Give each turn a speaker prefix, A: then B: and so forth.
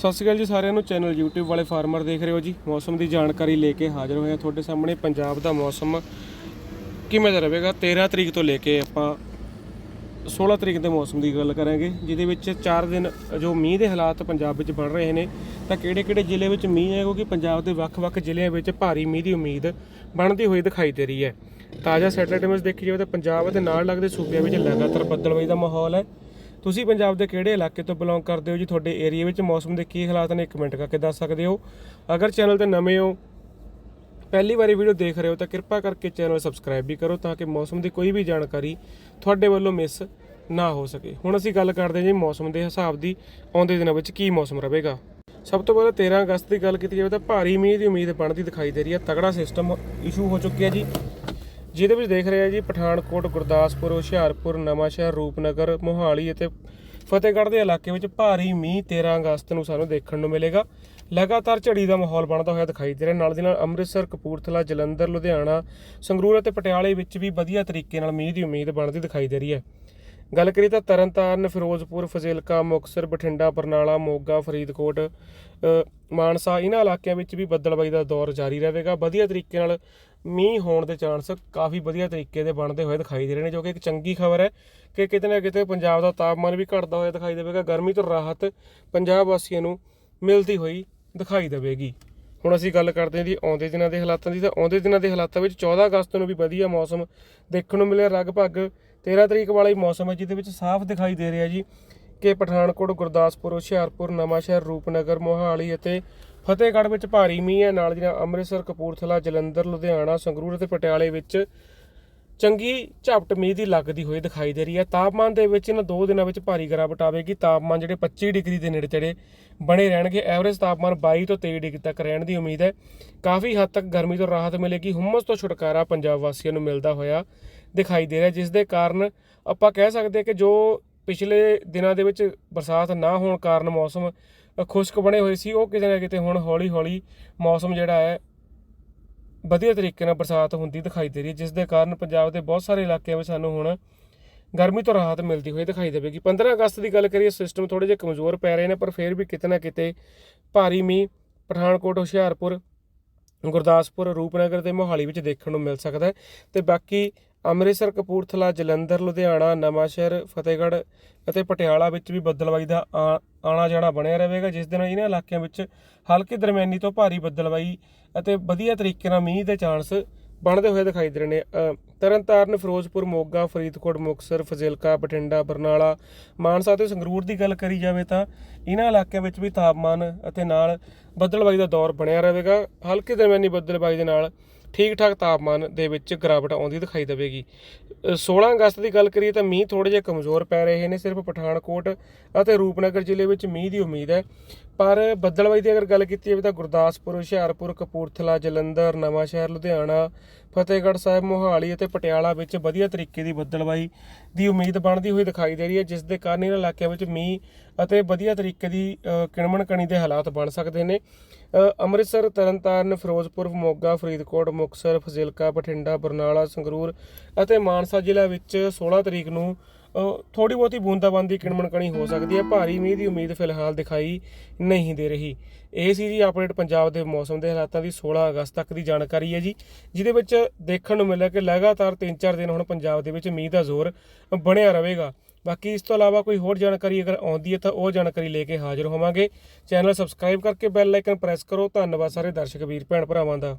A: ਸਤਿ ਸ਼੍ਰੀ ਅਕਾਲ ਜੀ ਸਾਰਿਆਂ ਨੂੰ। ਚੈਨਲ YouTube ਵਾਲੇ ਫਾਰਮਰ ਦੇਖ ਰਹੇ ਹੋ ਜੀ। ਮੌਸਮ ਦੀ ਜਾਣਕਾਰੀ ਲੈ ਕੇ ਹਾਜ਼ਰ ਹੋਏ ਹਾਂ ਤੁਹਾਡੇ ਸਾਹਮਣੇ। ਪੰਜਾਬ ਦਾ ਮੌਸਮ ਕਿਵੇਂ ਦਾ ਰਹੇਗਾ? 13 ਤਰੀਕ ਤੋਂ ਲੈ ਕੇ ਆਪਾਂ 16 ਤਰੀਕ ਦੇ ਮੌਸਮ ਦੀ ਗੱਲ ਕਰਾਂਗੇ, ਜਿਹਦੇ ਵਿੱਚ 4 ਦਿਨ ਜੋ ਮੀਂਹ ਦੇ ਹਾਲਾਤ ਪੰਜਾਬ ਵਿੱਚ ਬਣ ਰਹੇ ਨੇ, ਤਾਂ ਕਿਹੜੇ-ਕਿਹੜੇ ਜ਼ਿਲ੍ਹੇ ਵਿੱਚ ਮੀਂਹ ਹੈ ਕਿਉਂਕਿ ਪੰਜਾਬ ਦੇ ਵੱਖ-ਵੱਖ ਜ਼ਿਲ੍ਹਿਆਂ ਵਿੱਚ ਭਾਰੀ ਮੀਂਹ ਦੀ ਉਮੀਦ ਬਣਦੀ ਹੋਈ ਦਿਖਾਈ ਦੇ ਰਹੀ ਹੈ। ਤਾਜ਼ਾ ਸੈਟੇਲਾਈਟ ਇਮੇਜ ਦੇਖੀ ਜਾਵੇ ਤਾਂ ਪੰਜਾਬ ਅਤੇ ਨਾਲ ਲੱਗਦੇ ਸੂਬਿਆਂ ਵਿੱਚ ਲਗਾਤਾਰ ਬੱਦਲਬਾਈ ਦਾ ਮਾਹੌਲ ਹੈ। ਤੁਸੀਂ ਪੰਜਾਬ ਦੇ ਕਿਹੜੇ ਇਲਾਕੇ ਤੋਂ ਬਿਲੋਂਗ ਕਰਦੇ ਹੋ ਜੀ? ਤੁਹਾਡੇ ਏਰੀਆ ਵਿੱਚ ਮੌਸਮ ਦੇ ਕੀ ਹਾਲਾਤ ਨੇ? ਕਮੈਂਟ ਕਰਕੇ ਦੱਸ ਸਕਦੇ ਹੋ। ਅਗਰ ਚੈਨਲ ਤੇ ਨਵੇਂ ਹੋ, ਪਹਿਲੀ ਵਾਰੀ ਵੀਡੀਓ ਦੇਖ ਰਹੇ ਹੋ, ਤਾਂ ਕਿਰਪਾ ਕਰਕੇ ਚੈਨਲ ਸਬਸਕ੍ਰਾਈਬ ਵੀ ਕਰੋ ਤਾਂ ਕਿ ਮੌਸਮ ਦੀ ਕੋਈ ਵੀ ਜਾਣਕਾਰੀ ਤੁਹਾਡੇ ਵੱਲੋਂ ਮਿਸ ਨਾ ਹੋ ਸਕੇ। ਹੁਣ ਅਸੀਂ ਗੱਲ ਕਰਦੇ ਹਾਂ ਜੀ ਮੌਸਮ ਦੇ ਹਿਸਾਬ ਦੀ, ਆਉਂਦੇ ਦਿਨਾਂ ਵਿੱਚ ਕੀ ਮੌਸਮ ਰਹੇਗਾ। ਸਭ ਤੋਂ ਪਹਿਲਾਂ 13 ਅਗਸਤ ਦੀ ਗੱਲ ਕੀਤੀ ਜਾਵੇ ਤਾਂ ਭਾਰੀ ਮੀਂਹ ਦੀ ਉਮੀਦ ਬਣਦੀ ਦਿਖਾਈ ਦੇ ਰਹੀ ਹੈ। ਤਗੜਾ ਸਿਸਟਮ ਇਸ਼ੂ ਹੋ ਚੁੱਕਿਆ ਜੀ। ਜਿਹਦੇ ਵਿੱਚ ਦੇਖ ਰਹੇ ਆ ਜੀ ਪਠਾਨਕੋਟ, ਗੁਰਦਾਸਪੁਰ, ਹੁਸ਼ਿਆਰਪੁਰ, ਨਵਾਂਸ਼ਹਿਰ, ਰੂਪਨਗਰ, ਮੋਹਾਲੀ ਅਤੇ ਫਤਿਹਗੜ੍ਹ ਦੇ ਇਲਾਕੇ ਵਿੱਚ ਭਾਰੀ ਮੀਂਹ 13 ਅਗਸਤ ਨੂੰ ਸਾਨੂੰ ਦੇਖਣ ਨੂੰ ਮਿਲੇਗਾ। ਲਗਾਤਾਰ ਝੜੀ ਦਾ ਮਾਹੌਲ ਬਣਦਾ ਹੋਇਆ ਦਿਖਾਈ ਦੇ ਰਿਹਾ। ਨਾਲ ਦੀ ਨਾਲ ਅੰਮ੍ਰਿਤਸਰ, ਕਪੂਰਥਲਾ, ਜਲੰਧਰ, ਲੁਧਿਆਣਾ, ਸੰਗਰੂਰ ਅਤੇ ਪਟਿਆਲੇ ਵਿੱਚ ਵੀ ਵਧੀਆ ਤਰੀਕੇ ਨਾਲ ਮੀਂਹ ਦੀ ਉਮੀਦ ਬਣਦੀ ਦਿਖਾਈ ਦੇ ਰਹੀ ਹੈ। ਗੱਲ ਕਰੀਏ ਤਾਂ ਤਰਨਤਾਰਨ, ਫਿਰੋਜ਼ਪੁਰ, ਫਜ਼ਿਲਕਾ, ਮੁਕਤਸਰ, ਬਠਿੰਡਾ, ਬਰਨਾਲਾ, ਮੋਗਾ, ਫਰੀਦਕੋਟ ਮਾਨਸਾ, ਇਹਨਾਂ ਇਲਾਕਿਆਂ ਵਿੱਚ ਵੀ ਬੱਦਲਬਾਈ ਦਾ ਦੌਰ ਜਾਰੀ ਰਹੇਗਾ। ਵਧੀਆ ਤਰੀਕੇ ਨਾਲ ਮੀਂਹ ਹੋਣ ਦੇ ਚਾਂਸ ਕਾਫੀ ਵਧੀਆ ਤਰੀਕੇ ਦੇ ਬਣਦੇ ਹੋਏ ਦਿਖਾਈ ਦੇ ਰਹੇ ਨੇ, ਜੋ ਕਿ ਇੱਕ ਚੰਗੀ ਖਬਰ ਹੈ ਕਿ ਕਿਤੇ ਨਾ ਕਿਤੇ ਪੰਜਾਬ ਦਾ ਤਾਪਮਾਨ ਵੀ ਘਟਦਾ ਹੋਇਆ ਦਿਖਾਈ ਦੇਵੇਗਾ। ਗਰਮੀ ਤੋਂ ਰਾਹਤ ਪੰਜਾਬ ਵਾਸੀਆਂ ਨੂੰ ਮਿਲਦੀ ਹੋਈ ਦਿਖਾਈ ਦੇਵੇਗੀ। ਹੁਣ ਅਸੀਂ ਗੱਲ ਕਰਦੇ ਹਾਂ ਜੀ ਆਉਂਦੇ ਦਿਨਾਂ ਦੇ ਹਾਲਾਤਾਂ ਦੀ। ਤਾਂ ਆਉਂਦੇ ਦਿਨਾਂ ਦੇ ਹਾਲਾਤਾਂ ਵਿੱਚ 14 ਅਗਸਤ ਨੂੰ ਵੀ ਵਧੀਆ ਮੌਸਮ ਦੇਖਣ ਨੂੰ ਮਿਲਿਆ। ਲਗਭਗ 13 ਤਰੀਕ ਵਾਲਾ ਹੀ ਮੌਸਮ ਹੈ, ਜਿਹਦੇ ਵਿੱਚ ਸਾਫ਼ ਦਿਖਾਈ ਦੇ ਰਿਹਾ ਜੀ ਕਿ ਪਠਾਨਕੋਟ, ਗੁਰਦਾਸਪੁਰ, ਹੁਸ਼ਿਆਰਪੁਰ, ਨਵਾਂਸ਼ਹਿਰ, ਰੂਪਨਗਰ, ਮੋਹਾਲੀ ਅਤੇ ਫਤਿਹਗੜ੍ਹ ਵਿੱਚ ਭਾਰੀ ਮੀਂਹ ਹੈ। ਨਾਲ ਜਿਹੜਾ ਅੰਮ੍ਰਿਤਸਰ, ਕਪੂਰਥਲਾ, ਜਲੰਧਰ, ਲੁਧਿਆਣਾ, ਸੰਗਰੂਰ ਅਤੇ ਪਟਿਆਲੇ ਵਿੱਚ ਚੰਗੀ ਝਪਟ ਮੀਂਹ ਦੀ ਲੱਗਦੀ ਹੋਈ ਦਿਖਾਈ ਦੇ ਰਹੀ ਹੈ। ਤਾਪਮਾਨ ਦੇ ਵਿੱਚ ਇਹਨਾਂ ਦੋ ਦਿਨਾਂ ਵਿੱਚ ਭਾਰੀ ਗਿਰਾਵਟ ਆਵੇਗੀ। ਤਾਪਮਾਨ ਜਿਹੜੇ 25 ਡਿਗਰੀ ਦੇ ਨੇੜੇ ਤੇੜੇ ਬਣੇ ਰਹਿਣਗੇ। ਐਵਰੇਜ ਤਾਪਮਾਨ 22 ਤੋਂ 23 ਡਿਗਰੀ ਤੱਕ ਰਹਿਣ ਦੀ ਉਮੀਦ ਹੈ। ਕਾਫੀ ਹੱਦ ਤੱਕ ਗਰਮੀ ਤੋਂ ਰਾਹਤ ਮਿਲੇਗੀ। ਹੁਮਸ ਤੋਂ ਛੁਟਕਾਰਾ ਪੰਜਾਬ ਵਾਸੀਆਂ ਨੂੰ ਮਿਲਦਾ ਹੋਇਆ ਦਿਖਾਈ ਦੇ ਰਿਹਾ, ਜਿਸ ਦੇ ਕਾਰਨ ਆਪਾਂ ਕਹਿ ਸਕਦੇ ਕਿ ਜੋ ਪਿਛਲੇ ਦਿਨਾਂ ਦੇ ਵਿੱਚ ਬਰਸਾਤ ਨਾ ਹੋਣ ਕਾਰਨ ਮੌਸਮ ਖੁਸ਼ਕ ਬਣੇ ਹੋਏ ਸੀ, ਉਹ ਕਿਤੇ ਨਾ ਕਿਤੇ ਹੁਣ ਹੌਲੀ ਹੌਲੀ ਮੌਸਮ ਜਿਹੜਾ ਹੈ ਵਧੀਆ ਤਰੀਕੇ ਨਾਲ ਬਰਸਾਤ ਹੁੰਦੀ ਦਿਖਾਈ ਦੇ ਰਹੀ ਹੈ, ਜਿਸ ਦੇ ਕਾਰਨ ਪੰਜਾਬ ਦੇ ਬਹੁਤ ਸਾਰੇ ਇਲਾਕਿਆਂ ਵਿੱਚ ਸਾਨੂੰ ਹੁਣ ਗਰਮੀ ਤੋਂ ਰਾਹਤ ਮਿਲਦੀ ਹੋਈ ਦਿਖਾਈ ਦੇਵੇਗੀ। 15 ਅਗਸਤ ਦੀ ਗੱਲ ਕਰੀਏ ਸਿਸਟਮ ਥੋੜੇ ਜਿਹਾ ਕਮਜ਼ੋਰ ਪੈ ਰਹੇ ਨੇ, ਪਰ ਫਿਰ ਵੀ ਕਿਤੇ ਨਾ ਕਿਤੇ ਭਾਰੀ ਮੀਂਹ ਪਠਾਨਕੋਟ, ਹੁਸ਼ਿਆਰਪੁਰ, ਗੁਰਦਾਸਪੁਰ, ਰੂਪਨਗਰ ਤੇ ਮੋਹਾਲੀ ਵਿੱਚ ਦੇਖਣ ਨੂੰ ਮਿਲ ਸਕਦਾ ਹੈ ਤੇ ਬਾਕੀ ਅੰਮ੍ਰਿਤਸਰ, ਕਪੂਰਥਲਾ, ਜਲੰਧਰ, ਲੁਧਿਆਣਾ, ਨਵਾਂਸ਼ਹਿਰ, ਫਤਿਹਗੜ੍ਹ ਅਤੇ ਪਟਿਆਲਾ ਵਿੱਚ ਵੀ ਬੱਦਲਬਾਈ ਦਾ ਆ- ਆਣਾ ਜਾਣਾ ਬਣਿਆ ਰਹੇਗਾ, ਜਿਸ ਦੇ ਨਾਲ ਇਹਨਾਂ ਇਲਾਕਿਆਂ ਵਿੱਚ ਹਲਕੀ ਦਰਮਿਆਨੀ ਤੋਂ ਭਾਰੀ ਬੱਦਲਬਾਈ ਅਤੇ ਵਧੀਆ ਤਰੀਕੇ ਨਾਲ ਮੀਂਹ ਦੇ ਚਾਂਸ ਬਣਦੇ ਹੋਏ ਦਿਖਾਈ ਦੇ ਰਹੇ ਨੇ। ਤਰਨਤਾਰਨ, ਫਿਰੋਜ਼ਪੁਰ, ਮੋਗਾ, ਫਰੀਦਕੋਟ, ਮੁਕਤਸਰ, ਫਜ਼ਿਲਕਾ, ਬਠਿੰਡਾ, ਬਰਨਾਲਾ, ਮਾਨਸਾ ਤੇ ਸੰਗਰੂਰ ਦੀ ਗੱਲ ਕਰੀ ਜਾਵੇ ਤਾਂ ਇਹਨਾਂ ਇਲਾਕਿਆਂ ਵਿੱਚ ਵੀ ਤਾਪਮਾਨ ਅਤੇ ਨਾਲ ਬੱਦਲਬਾਈ ਦਾ ਦੌਰ ਬਣਿਆ ਰਹੇਗਾ। ਹਲਕੇ ਦਰਮਿਆਨੀ ਬੱਦਲਬਾਈ ਦੇ ਨਾਲ ਠੀਕ ਠਾਕ ਤਾਪਮਾਨ ਦੇ ਵਿੱਚ ਗਿਰਾਵਟ ਆਉਂਦੀ ਦਿਖਾਈ ਦੇਵੇਗੀ। ਅ, 16 ਅਗਸਤ ਦੀ ਗੱਲ ਕਰੀਏ ਤਾਂ ਮੀਂਹ ਥੋੜੇ ਜਿਹਾ ਕਮਜ਼ੋਰ ਪੈ ਰਹੇ ਨੇ ਸਿਰਫ ਪਠਾਨਕੋਟ ਅਤੇ ਰੂਪਨਗਰ ਜ਼ਿਲ੍ਹੇ ਵਿੱਚ ਮੀਂਹ ਦੀ ਉਮੀਦ ਹੈ। ਪਰ ਬੱਦਲਬਾਈ ਦੀ ਅਗਰ ਗੱਲ ਕੀਤੀ ਜਾਵੇ ਤਾਂ ਗੁਰਦਾਸਪੁਰ ਹੁਸ਼ਿਆਰਪੁਰ ਕਪੂਰਥਲਾ ਜਲੰਧਰ ਨਵਾਂਸ਼ਹਿਰ ਲੁਧਿਆਣਾ ਫਤਿਹਗੜ੍ਹ ਸਾਹਿਬ ਮੋਹਾਲੀ ਅਤੇ ਪਟਿਆਲਾ ਵਿੱਚ ਵਧੀਆ ਤਰੀਕੇ ਦੀ ਬੱਦਲਬਾਈ ਦੀ ਉਮੀਦ ਬਣਦੀ ਹੋਈ ਦਿਖਾਈ ਦੇ ਰਹੀ ਹੈ ਜਿਸ ਦੇ ਕਾਰਨ ਇਹਨਾਂ ਇਲਾਕਿਆਂ ਵਿੱਚ ਮੀਂਹ ਅਤੇ ਵਧੀਆ ਤਰੀਕੇ ਦੀ ਕਿਣਮਣ ਕਣੀ ਦੇ ਹਾਲਾਤ ਬਣ ਸਕਦੇ ਨੇ। ਅੰਮ੍ਰਿਤਸਰ, ਤਰਨਤਾਰਨ, ਫਿਰੋਜ਼ਪੁਰ, ਮੋਗਾ, ਫਰੀਦਕੋਟ, ਮੁਕਤਸਰ, ਫਜ਼ਿਲਕਾ, ਬਠਿੰਡਾ, ਬਰਨਾਲਾ, ਸੰਗਰੂਰ ਅਤੇ ਮਾਨਸਾ ਜ਼ਿਲ੍ਹਾ ਵਿੱਚ 16 ਤਰੀਕ ਨੂੰ ਥੋੜੀ ਬਹੁਤੀ ਬੂੰਦਾਬਾਂਦੀ ਕਿਣਮਣ ਕਣੀ ਹੋ ਸਕਦੀ ਹੈ। ਭਾਰੀ ਮੀਂਹ ਦੀ ਉਮੀਦ ਫਿਲਹਾਲ ਦਿਖਾਈ ਨਹੀਂ ਦੇ ਰਹੀ। ਇਹ ਸੀ ਜੀ ਅਪਡੇਟ ਪੰਜਾਬ ਦੇ ਮੌਸਮ ਦੇ ਹਾਲਾਤਾਂ ਦੀ 16 ਅਗਸਤ ਤੱਕ ਦੀ ਜਾਣਕਾਰੀ ਹੈ ਜੀ, ਜਿਹਦੇ ਵਿੱਚ ਦੇਖਣ ਨੂੰ ਮਿਲਿਆ ਕਿ ਲਗਾਤਾਰ 3-4 ਦਿਨ ਹੁਣ ਪੰਜਾਬ ਦੇ ਵਿੱਚ ਮੀਂਹ ਦਾ ਜ਼ੋਰ ਬਣਿਆ ਰਹੇਗਾ। ਬਾਕੀ ਇਸ ਤੋਂ ਇਲਾਵਾ ਕੋਈ ਹੋਰ ਜਾਣਕਾਰੀ ਅਗਰ ਆਉਂਦੀ ਹੈ ਤਾਂ ਉਹ ਜਾਣਕਾਰੀ ਲੈ ਕੇ ਹਾਜ਼ਰ ਹੋਵਾਂਗੇ। ਚੈਨਲ ਸਬਸਕ੍ਰਾਈਬ ਕਰਕੇ ਬੈਲ ਆਈਕਨ ਪ੍ਰੈਸ ਕਰੋ। ਧੰਨਵਾਦ ਸਾਰੇ ਦਰਸ਼ਕ, ਵੀਰ, ਭੈਣ ਭਰਾਵਾਂ ਦਾ।